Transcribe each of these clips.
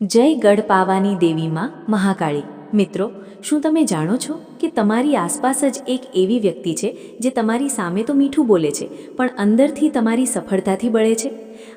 જય ગઢ પાવાની દેવીમાં મહાકાળી. મિત્રો, શું તમે જાણો છો કે તમારી આસપાસ જ એક એવી વ્યક્તિ છે જે તમારી સામે તો મીઠું બોલે છે, પણ અંદરથી તમારી સફળતાથી બળે છે?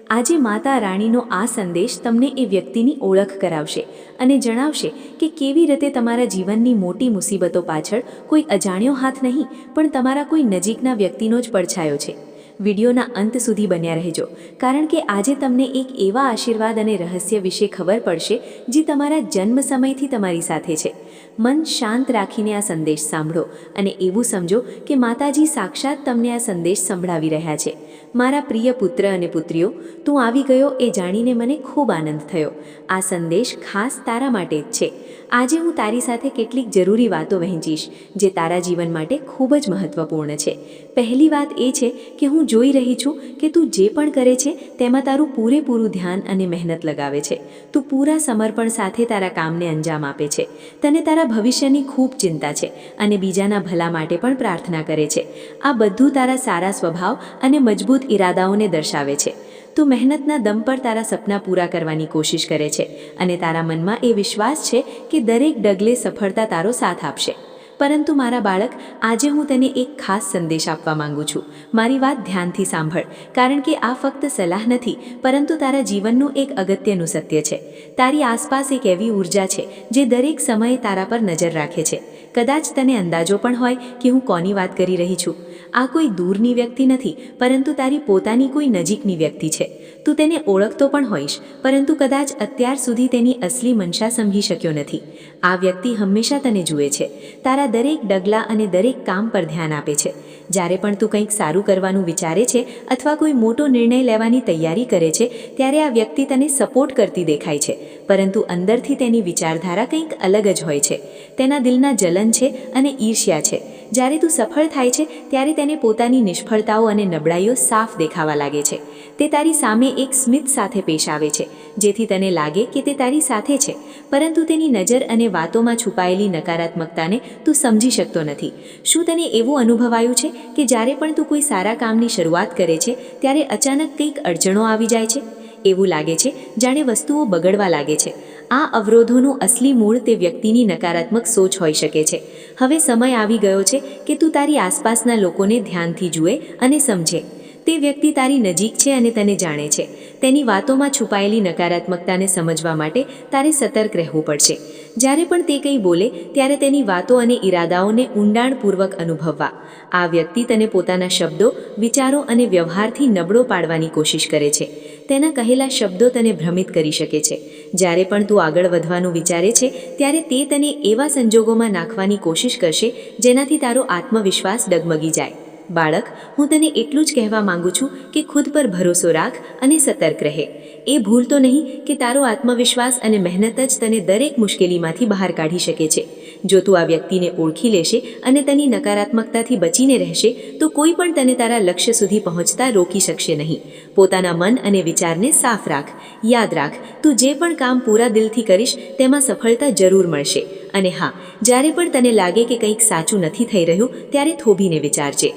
આજે માતા રાણીનો આ સંદેશ તમને એ વ્યક્તિની ઓળખ કરાવશે અને જણાવશે કે કેવી રીતે તમારા જીવનની મોટી મુસીબતો પાછળ કોઈ અજાણ્યો હાથ નહીં, પણ તમારા કોઈ નજીકના વ્યક્તિનો જ પડછાયો છે. વિડીયોના અંત સુધી બન્યા રહેજો. કારણ કે આજે તમને એક એવા આશીર્વાદ અને રહસ્ય વિશે ખબર પડશે, જે તમારા જન્મ સમયથી તમારી સાથે છે. મન શાંત રાખીને આ સંદેશ સાંભળો અને એવું સમજો કે માતાજી સાક્ષાત તમને આ સંદેશ સંભળાવી રહ્યા છે. મારા પ્રિય પુત્ર અને પુત્રીઓ, તું આવી ગયો એ જાણીને મને ખૂબ આનંદ થયો. આ સંદેશ ખાસ તારા માટે જ છે. આજે હું તારી સાથે કેટલીક જરૂરી વાતો વહેંચીશ, જે તારા જીવન માટે ખૂબ જ મહત્વપૂર્ણ છે. પહેલી વાત એ છે કે હું જોઈ રહી છું કે તું જે પણ કરે છે, તેમાં તારું પૂરેપૂરું ધ્યાન અને મહેનત લગાવે છે. તું પૂરા સમર્પણ સાથે તારા કામને અંજામ આપે છે. તને તારા ભવિષ્યની ખૂબ ચિંતા છે અને બીજાના ભલા માટે પણ પ્રાર્થના કરે છે. આ બધું તારા સારા સ્વભાવ અને મજબૂત ઈરાદાઓને દર્શાવે છે. તું મહેનતના દમ પર તારા સપના પૂરા કરવાની કોશિશ કરે છે અને તારા મનમાં એ વિશ્વાસ છે કે દરેક ડગલે સફળતા તારો સાથ આપશે. પરંતુ મારા બાળક, આજે હું તને એક ખાસ સંદેશ આપવા માંગુ છું. મારી વાત ધ્યાનથી સાંભળ, કારણ કે આ ફક્ત સલાહ નથી, પરંતુ તારા જીવનનું એક અગત્યનું સત્ય છે. તારી આસપાસ એક એવી ઊર્જા છે, જે દરેક સમયે તારા પર નજર રાખે છે. કદાચ તને અંદાજો પણ હોય કે હું કોની વાત કરી રહી છું. આ કોઈ દૂરની વ્યક્તિ નથી, પરંતુ તારી પોતાની કોઈ નજીકની વ્યક્તિ છે. તું તેને ઓળખતો પણ હોઈશ, પરંતુ કદાચ અત્યાર સુધી તેની અસલી મનશા સમજી શક્યો નથી. આ વ્યક્તિ હંમેશા તને જુએ છે. તારા દરેક ડગલા અને દરેક કામ પર ધ્યાન આપે છે. જ્યારે પણ તું કંઈક સારું કરવાનું વિચારે છે અથવા કોઈ મોટો નિર્ણય લેવાની તૈયારી કરે છે, ત્યારે આ વ્યક્તિ તને સપોર્ટ કરતી દેખાય છે. પરંતુ અંદરથી તેની વિચારધારા કંઈક અલગ જ હોય છે. તેના દિલના જલન છે અને ઈર્ષ્યા છે. જ્યારે તું સફળ થાય છે, ત્યારે તેને પોતાની નિષ્ફળતાઓ અને નબળાઈઓ સાફ દેખાવા લાગે છે. તે તારી સામે એક સ્મિત સાથે પેશ આવે છે, જેથી તને લાગે કે તે તારી સાથે છે. પરંતુ તેની નજર અને વાતોમાં છુપાયેલી નકારાત્મકતાને તું સમજી શકતો નથી. શું તને એવું અનુભવાયું છે કે જ્યારે પણ તું કોઈ સારા કામની શરૂઆત કરે છે, ત્યારે અચાનક કંઈક અડચણો આવી જાય છે? એવું લાગે છે, જાણે વસ્તુઓ બગડવા લાગે છે. આ અવરોધોનું અસલી મૂળ તે વ્યક્તિની નકારાત્મક સોચ હોઈ શકે છે. હવે સમય આવી ગયો છે કે તું તારી આસપાસના લોકોને ધ્યાનથી જુએ અને સમજે. તે વ્યક્તિ તારી નજીક છે અને તને જાણે છે. તેની વાતોમાં છુપાયેલી નકારાત્મકતાને સમજવા માટે તારે સતર્ક રહેવું પડશે. જ્યારે પણ તે કંઈ બોલે, ત્યારે તેની વાતો અને ઈરાદાઓને ઊંડાણપૂર્વક અનુભવવા. આ વ્યક્તિ તને પોતાના શબ્દો, વિચારો અને વ્યવહારથી નબળો પાડવાની કોશિશ કરે છે. તેના કહેલા શબ્દો તને ભ્રમિત કરી શકે છે. જ્યારે પણ તું આગળ વધવાનું વિચારે છે, ત્યારે તે તને એવા સંજોગોમાં નાખવાની કોશિશ કરશે, જેનાથી તારો આત્મવિશ્વાસ ડગમગી જાય. બાળક, હું તને એટલું જ કહેવા માંગુ છું કે ખુદ પર ભરોસો રાખ અને સતર્ક રહે. એ ભૂલ તો નહીં કે તારો આત્મવિશ્વાસ અને મહેનત જ તને દરેક મુશ્કેલીમાંથી બહાર કાઢી શકે છે. જો તું આ વ્યક્તિને ઓળખી લેશે અને તેની નકારાત્મકતાથી બચીને રહેશે, તો કોઈ પણ તને તારા લક્ષ્ય સુધી પહોંચતા રોકી શકશે નહીં. પોતાના મન અને વિચારને સાફ રાખ. યાદ રાખ, તું જે પણ કામ પૂરા દિલથી કરીશ, તેમાં સફળતા જરૂર મળશે. અને હા, જ્યારે પણ તને લાગે કે કંઈક સાચું નથી થઈ રહ્યું, ત્યારે થોભીને વિચારજે.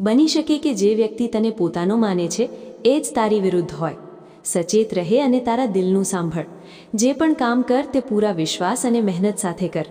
બની શકે કે જે વ્યક્તિ તને પોતાનો માને છે, એ જ તારી વિરુદ્ધ હોય. સચેત રહે અને તારા દિલનું સાંભળ. જે પણ કામ કર, તે પૂરા વિશ્વાસ અને મહેનત સાથે કર.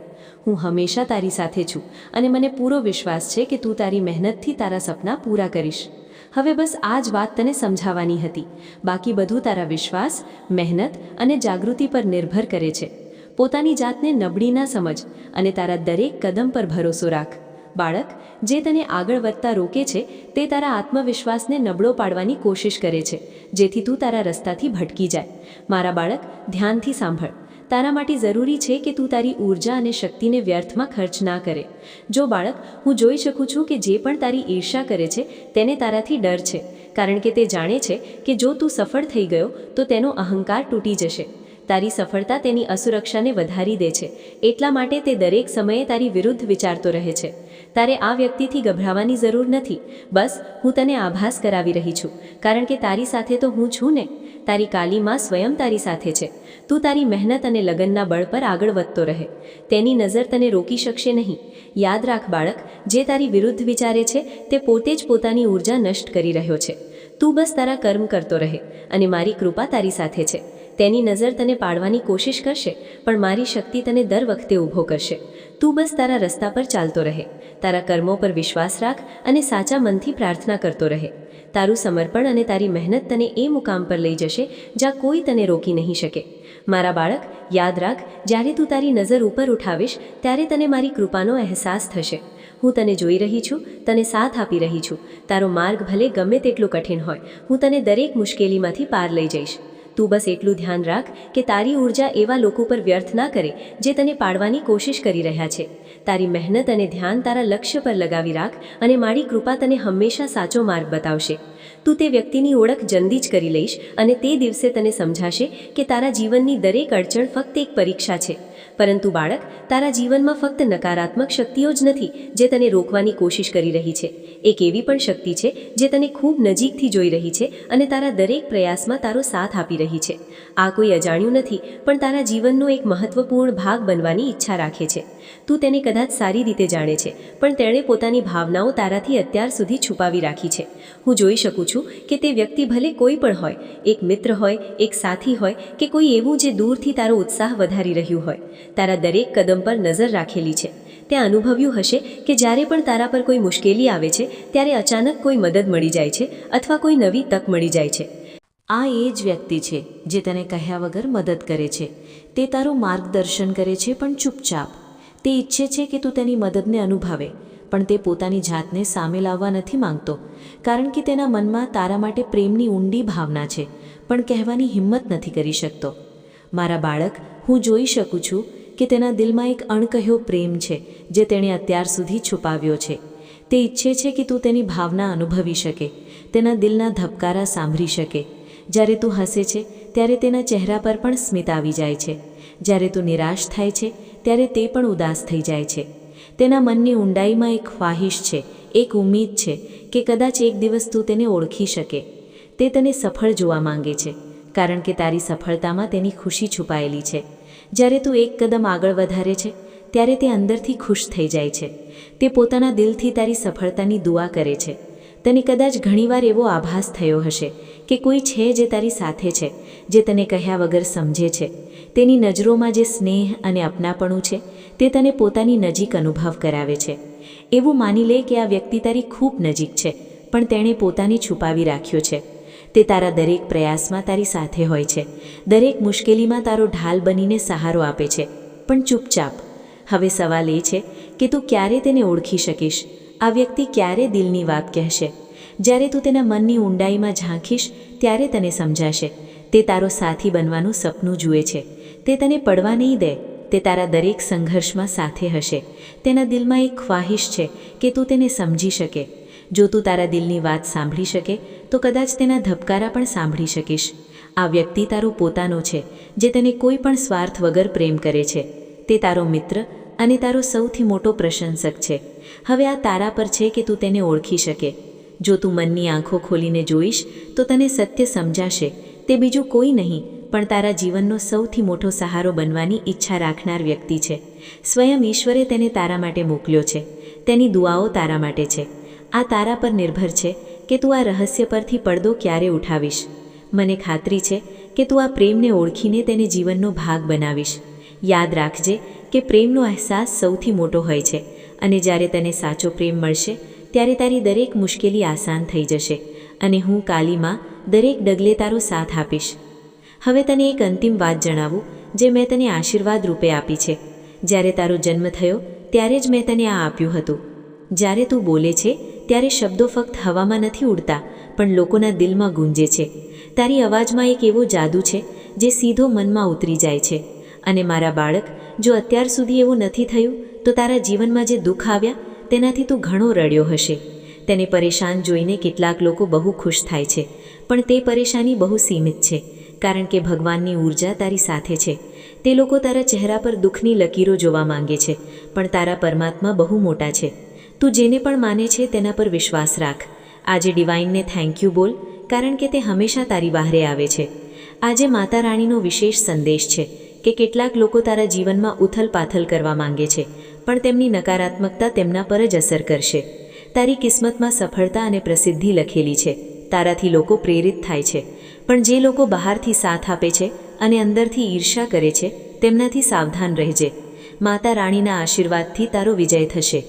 હું હંમેશા તારી સાથે છું અને મને પૂરો વિશ્વાસ છે કે તું તારી મહેનતથી તારા સપના પૂરા કરીશ. હવે બસ આ જ વાત તને સમજાવવાની હતી. બાકી બધું તારા વિશ્વાસ, મહેનત અને જાગૃતિ પર નિર્ભર કરે છે. પોતાની જાતને નબળી ના સમજ અને તારા દરેક કદમ પર ભરોસો રાખ. બાળક જે તને આગળ વધતા રોકે છે, તે તારા આત્મવિશ્વાસને નબળો પાડવાની કોશિશ કરે છે, જેથી તું તારા રસ્તાથી ભટકી જાય. મારા બાળક, ધ્યાનથી સાંભળ. તારા માટે જરૂરી છે કે તું તારી ઊર્જા અને શક્તિને વ્યર્થમાં ખર્ચ ના કરે. જો બાળક, હું જોઈ શકું છું કે જે પણ તારી ઈર્ષા કરે છે, તેને તારાથી ડર છે, કારણ કે તે જાણે છે કે જો તું સફળ થઈ ગયો, તો તેનો અહંકાર તૂટી જશે. તારી સફળતા તેની અસુરક્ષાને વધારી દે છે. એટલા માટે તે દરેક સમયે તારી વિરુદ્ધ વિચારતો રહે છે. તારે આ વ્યક્તિથી ગભરાવાની જરૂર નથી. બસ, હું તને આભાસ કરાવી રહી છું. કારણ કે તારી સાથે તો હું છું ને. તારી કાલીમાં સ્વયં તારી સાથે છે. તું તારી મહેનત અને લગનના બળ પર આગળ વધતો રહે. તેની નજર તને રોકી શકશે નહીં. યાદ રાખ બાળક, જે તારી વિરુદ્ધ વિચારે છે, તે પોતે જ પોતાની ઊર્જા નષ્ટ કરી રહ્યો છે. તું બસ તારા કર્મ કરતો રહે અને મારી કૃપા તારી સાથે છે. તેની નજર તને પાડવાની કોશિશ કરશે, પણ મારી શક્તિ તને દર વખતે ઊભો કરશે. તું બસ તારા રસ્તા પર ચાલતો રહે. તારા કર્મો પર વિશ્વાસ રાખ અને સાચા મનથી પ્રાર્થના કરતો રહે. તારું સમર્પણ અને તારી મહેનત તને એ મુકામ પર લઈ જશે, જ્યાં કોઈ તને રોકી નહીં શકે. મારા બાળક, યાદ રાખ, જ્યારે તું તારી નજર ઉપર ઉઠાવીશ, ત્યારે તને મારી કૃપાનો અહેસાસ થશે. હું તને જોઈ રહી છું, તને સાથ આપી રહી છું. તારો માર્ગ ભલે ગમે તેટલો કઠિન હોય, હું તને દરેક મુશ્કેલીમાંથી પાર લઈ જઈશ. તું બસ એટલું ધ્યાન રાખ કે તારી ઊર્જા એવા લોકો પર વ્યર્થ ના કરે જે તને પાડવાની કોશિશ કરી રહ્યા છે. તારી મહેનત અને ધ્યાન તારા લક્ષ્ય પર લગાવી રાખ અને મારી કૃપા તને હંમેશા સાચો માર્ગ બતાવશે. તું તે વ્યક્તિની ઓળખ જલ્દી જ કરી લઈશ અને તે દિવસે તને સમજાશે કે તારા જીવનની દરેક અડચણ ફક્ત એક પરીક્ષા છે. પરંતુ બાળક તારા જીવનમાં ફક્ત નકારાત્મક શક્તિઓ જ નથી, જે તને રોકવાની કોશિશ કરી રહી છે. એક એવી પણ શક્તિ છે, જે તને ખૂબ નજીકથી જોઈ રહી છે અને તારા દરેક પ્રયાસમાં તારો સાથ આપી રહી છે. આ કોઈ અજાણ્યું નથી, પણ તારા જીવનનો એક મહત્વપૂર્ણ ભાગ બનવાની ઈચ્છા રાખે છે. તું તેને કદાચ સારી રીતે જાણે છે, પણ તેણે પોતાની ભાવનાઓ તારાથી અત્યાર સુધી છુપાવી રાખી છે. હું જોઈ શકું છું કે તે વ્યક્તિ ભલે કોઈ પણ હોય, એક મિત્ર હોય, એક સાથી હોય કે કોઈ એવું જે દૂરથી તારો ઉત્સાહ વધારી રહ્યું હોય, તારા દરેક કદમ પર નજર રાખેલી છે. તે અનુભવ્યું હશે કે જ્યારે પણ તારા પર કોઈ મુશ્કેલી આવે છે, ત્યારે અચાનક કોઈ મદદ મળી જાય છે અથવા કોઈ નવી તક મળી જાય છે. આ એ જ વ્યક્તિ છે જે તને કહ્યા વગર મદદ કરે છે. તે તારું માર્ગદર્શન કરે છે પણ ચૂપચાપ. તે ઈચ્છે છે કે તું તેની મદદને અનુભવે, પણ તે પોતાની જાતને સામે લાવવા નથી માંગતો, કારણ કે તેના મનમાં તારા માટે પ્રેમની ઊંડી ભાવના છે, પણ કહેવાની હિંમત નથી કરી શકતો. મારા બાળક, હું જોઈ શકું છું કે તેના દિલમાં એક અણકહ્યો પ્રેમ છે, જે તેણે અત્યાર સુધી છુપાવ્યો છે. તે ઈચ્છે છે કે તું તેની ભાવના અનુભવી શકે, તેના દિલના ધબકારા સાંભળી શકે. જ્યારે તું હસે છે ત્યારે તેના ચહેરા પર પણ સ્મિત આવી જાય છે. જ્યારે તું નિરાશ થાય છે, ત્યારે તે પણ ઉદાસ થઈ જાય છે. તેના મનની ઊંડાઈમાં એક ખ્વાહિશ છે, એક ઉમ્મીદ છે કે કદાચ એક દિવસ તું તેને ઓળખી શકે. તે તને સફળ જોવા માંગે છે, કારણ કે તારી સફળતામાં તેની ખુશી છુપાયેલી છે. જ્યારે તું એક કદમ આગળ વધારે છે, ત્યારે તે અંદરથી ખુશ થઈ જાય છે. તે પોતાના દિલથી તારી સફળતાની દુઆ કરે છે. તને કદાચ ઘણીવાર એવો આભાસ થયો હશે કે કોઈ છે જે તારી સાથે છે, જે તને કહ્યા વગર સમજે છે. તેની નજરોમાં જે સ્નેહ અને અપનાપણું છે, તે તને પોતાની નજીક અનુભવ કરાવે છે. એવું માની લે કે આ વ્યક્તિ તારી ખૂબ નજીક છે, પણ તેણે પોતાને છુપાવી રાખ્યો છે. તે તારા દરેક પ્રયાસમાં તારી સાથે હોય છે. દરેક મુશ્કેલીમાં તારો ઢાલ બનીને સહારો આપે છે. પણ ચૂપચાપ. હવે સવાલ એ છે કે તું ક્યારે તેને ઓળખી શકીશ? આ વ્યક્તિ ક્યારે દિલની વાત કહેશે? જ્યારે તું તેના મનની ઊંડાઈમાં ઝાંખીશ, ત્યારે તને સમજાશે. તે તારો સાથી બનવાનું સપનું જુએ છે. તે તને પડવા નહીં દે. તે તારા દરેક સંઘર્ષમાં સાથે હશે. તેના દિલમાં એક ખ્વાહિશ છે કે તું તેને સમજી શકે. જો તું તારા દિલની વાત સાંભળી શકે, તો કદાચ તેના ધબકારા પણ સાંભળી શકીશ. આ વ્યક્તિ તારો પોતાનો છે, જે તને કોઈ પણ સ્વાર્થ વગર પ્રેમ કરે છે. તે તારો મિત્ર અને તારો સૌથી મોટો પ્રશંસક છે. હવે આ તારા પર છે કે તું તેને ઓળખી શકે. જો તું મનની આંખો ખોલીને જોઈશ, તો તને સત્ય સમજાશે. તે બીજું કોઈ નહીં, પણ તારા જીવનનો સૌથી મોટો સહારો બનવાની ઈચ્છા રાખનાર વ્યક્તિ છે. સ્વયં ઈશ્વરે તેને તારા માટે મોકલ્યો છે. તેની દુઆઓ તારા માટે છે. આ તારા પર નિર્ભર છે કે તું આ રહસ્ય પરથી પડદો ક્યારે ઉઠાવીશ. મને ખાતરી છે કે તું આ પ્રેમને ઓળખીને તેને જીવનનો ભાગ બનાવીશ. યાદ રાખજે કે પ્રેમનો અહેસાસ સૌથી મોટો હોય છે અને જ્યારે તને સાચો પ્રેમ મળશે, ત્યારે તારી દરેક મુશ્કેલી આસાન થઈ જશે અને હું કાલીમાં દરેક ડગલે તારો સાથ આપીશ. હવે તને એક અંતિમ વાત જણાવું, જે મેં તને આશીર્વાદ રૂપે આપી છે. જ્યારે તારો જન્મ થયો, ત્યારે જ મેં તને આ આપ્યું હતું. જ્યારે તું બોલે છે, ત્યારે શબ્દો ફક્ત હવામાં નથી ઉડતા, પણ લોકોના દિલમાં ગુંજે છે. તારી અવાજમાં એક એવો જાદુ છે, જે સીધો મનમાં ઉતરી જાય છે. અને મારા બાળક, જો અત્યાર સુધી એવું નથી થયું, તો તારા જીવનમાં જે દુઃખ આવ્યા, તેનાથી તું ઘણો રડ્યો હશે. તેને પરેશાન જોઈને કેટલાક લોકો બહુ ખુશ થાય છે, પણ તે પરેશાની બહુ સીમિત છે, કારણ કે ભગવાનની ઊર્જા તારી સાથે છે. તે લોકો તારા ચહેરા પર દુઃખની લકીરો જોવા માંગે છે, પણ તારા પરમાત્મા બહુ મોટા છે. તું જેને પણ માને છે તેના પર વિશ્વાસ રાખ. આજે ડિવાઇનને થેન્ક યુ બોલ, કારણ કે તે હંમેશા તારી બહારે આવે છે. આજે માતા રાણીનો વિશેષ સંદેશ છે કે કેટલાક લોકો તારા જીવનમાં ઉથલ પાથલ કરવા માંગે છે, પણ તેમની નકારાત્મકતા તેમના પર જ અસર કરશે. તારી કિસ્મતમાં સફળતા અને પ્રસિદ્ધિ લખેલી છે. તારાથી લોકો પ્રેરિત થાય છે. પણ જે લોકો બહારથી સાથ આપે છે અને અંદરથી ઈર્ષા કરે છે, તેમનાથી સાવધાન રહેજે. માતા રાણીના આશીર્વાદથી તારો વિજય થશે.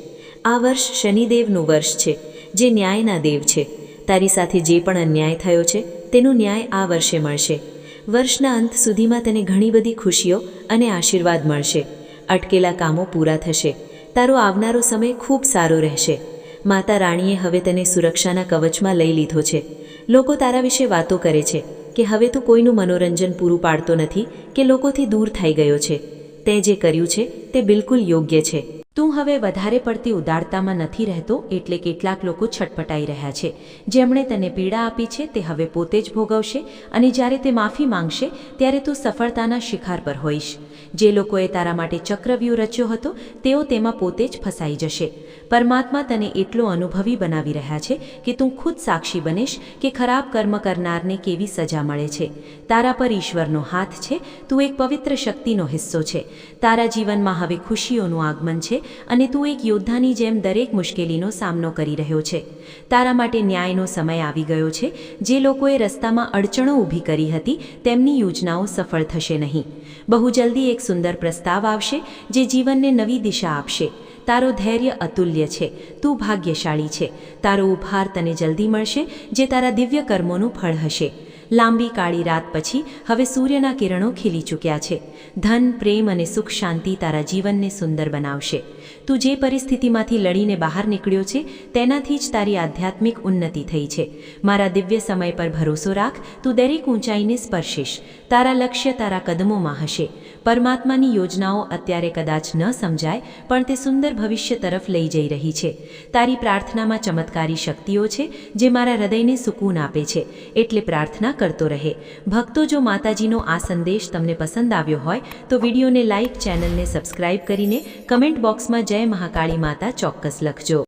આ વર્ષ શનિદેવનું વર્ષ છે, જે ન્યાયના દેવ છે. તારી સાથે જે પણ અન્યાય થયો છે, તેનો ન્યાય આ વર્ષે મળશે. વર્ષના અંત સુધીમાં તને ઘણી બધી ખુશીઓ અને આશીર્વાદ મળશે. અટકેલા કામો પૂરા થશે. તારો આવનારો સમય ખૂબ સારો રહેશે. માતા રાણીએ હવે તને સુરક્ષાના કવચમાં લઈ લીધો છે. લોકો તારા વિશે વાતો કરે છે કે હવે તું કોઈનું મનોરંજન પૂરું પાડતો નથી કે લોકોથી દૂર થઈ ગયો છે. તે જે કર્યું છે તે બિલકુલ યોગ્ય છે. તું હવે વધારે પડતી ઉદારતામાં નથી રહેતો એટલે કેટલાક લોકો છટપટાઈ રહ્યા છે. જેમણે તને પીડા આપી છે તે હવે પોતે જ ભોગવશે અને જ્યારે તે માફી માંગશે ત્યારે તું સફળતાના શિખર પર હોઈશ. જે લોકોએ તારા માટે ચક્રવ્યૂહ રચ્યો હતો, તેઓ તેમાં પોતે જ ફસાઈ જશે. પરમાત્મા તને એટલો અનુભવી બનાવી રહ્યા છે કે તું ખુદ સાક્ષી બનીશ કે ખરાબ કર્મ કરનારને કેવી સજા મળે છે. તારા પર ઈશ્વરનો હાથ છે, તું એક પવિત્ર શક્તિનો હિસ્સો છે. તારા જીવનમાં હવે ખુશીઓનું આગમન છે અને તું એક યોદ્ધાની જેમ દરેક મુશ્કેલીનો સામનો કરી રહ્યો છે. તારા માટે ન્યાયનો સમય આવી ગયો છે. જે લોકોએ રસ્તામાં અડચણો ઊભી કરી હતી, તેમની યોજનાઓ સફળ થશે નહીં. બહુ જલ્દી એક સુંદર પ્રસ્તાવ આવશે જે જીવનને નવી દિશા આપશે. તારો ધૈર્ય અતુલ્ય છે. તું ભાગ્યશાળી છે. તારો ઉપહાર તને જલ્દી મળશે, જે તારા દિવ્ય કર્મોનું ફળ હશે. લાંબી કાળી રાત પછી હવે સૂર્યના કિરણો ખીલી ચૂક્યા છે. ધન, પ્રેમ અને સુખ શાંતિ તારા જીવનને સુંદર બનાવશે. તું જે પરિસ્થિતિમાંથી લડીને બહાર નીકળ્યો છે, તેનાથી જ તારી આધ્યાત્મિક ઉન્નતિ થઈ છે. મારા દિવ્ય સમય પર ભરોસો રાખ, તું દરેક ઊંચાઈને સ્પર્શીશ. તારા લક્ષ્ય તારા કદમોમાં હશે. પરમાત્માની યોજનાઓ અત્યારે કદાચ ન સમજાય, પણ તે સુંદર ભવિષ્ય તરફ લઈ જઈ રહી છે. તારી પ્રાર્થનામાં ચમત્કારી શક્તિઓ છે, જે મારા હૃદયને સુકૂન આપે છે. એટલે પ્રાર્થના કરતો રહે. ભક્તો, જો માતાજીનો આ સંદેશ તમને પસંદ આવ્યો હોય, તો વિડીયોને લાઇક ચેનલને સબસ્ક્રાઇબ કરીને કમેન્ટ બોક્સમાં જય મહાકાળી માતા ચોક્કસ લખજો.